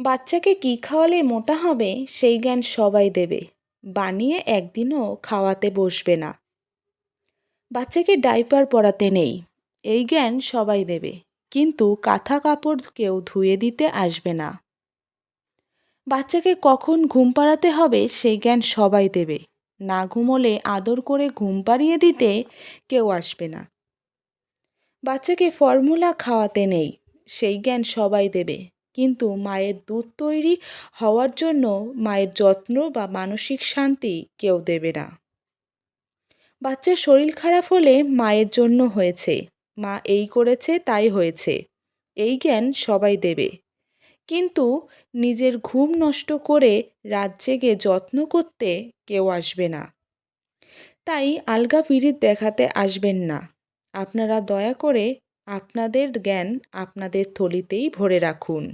বাচ্চাকে কী খাওয়ালে মোটা হবে, সেই জ্ঞান সবাই দেবে। বানিয়ে একদিনও খাওয়াতে বসবে না। বাচ্চাকে ডাইপার পরাতে নেই, এই জ্ঞান সবাই দেবে। কিন্তু কাঁথা কাপড় কেউ ধুয়ে দিতে আসবে না। বাচ্চাকে কখন ঘুম পাড়াতে হবে, সেই জ্ঞান সবাই দেবে। না ঘুমোলে আদর করে ঘুম পাড়িয়ে দিতে কেউ আসবে না। বাচ্চাকে ফর্মুলা খাওয়াতে নেই, সেই জ্ঞান সবাই দেবে। কিন্তু মায়ের দুধ তৈরি হওয়ার জন্য মায়ের যত্ন বা মানসিক শান্তি কেউ দেবে না। বাচ্চার শরীর খারাপ হলে মায়ের জন্য হয়েছে। মা এই করেছে, তাই হয়েছে। এই জ্ঞান সবাই দেবে। কিন্তু নিজের ঘুম নষ্ট করে রাত জেগে যত্ন করতে কেউ আসবে না। তাই আলগা পিরিত দেখাতে আসবেন না। আপনারা দয়া করে আপনাদের জ্ঞান আপনাদের থলিতেই ভরে রাখুন।